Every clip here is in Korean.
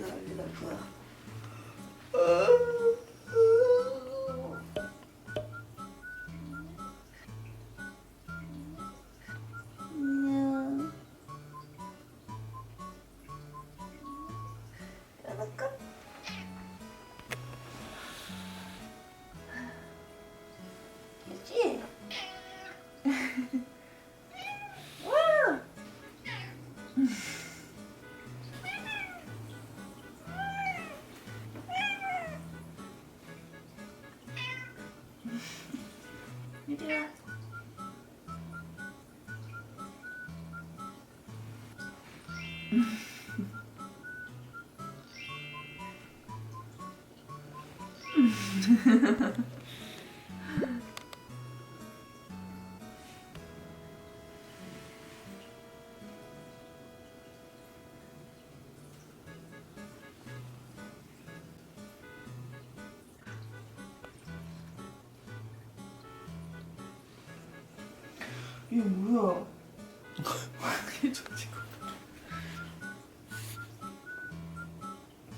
난리 날 거야. 안녕. 안을까? 됐지? フフフフ 이게 뭐야? 이게 저 지금.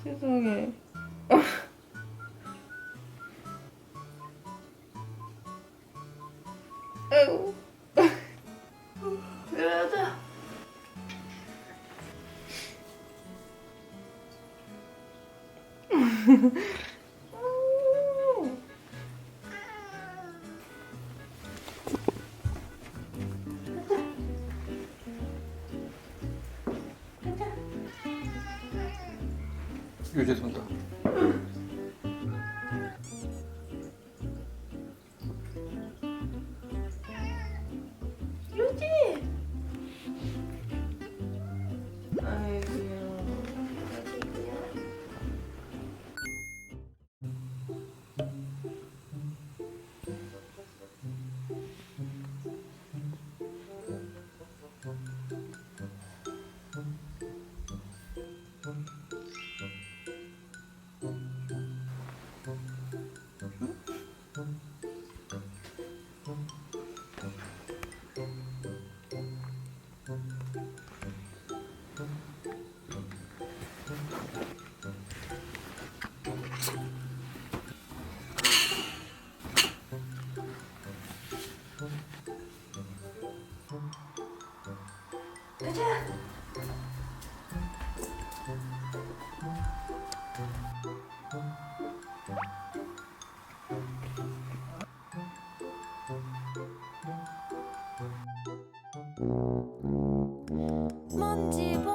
세상에. 아이고. 일어나자. 유재 손다. 유지. 아이고야. 아이고야. 가자. 먼지 봉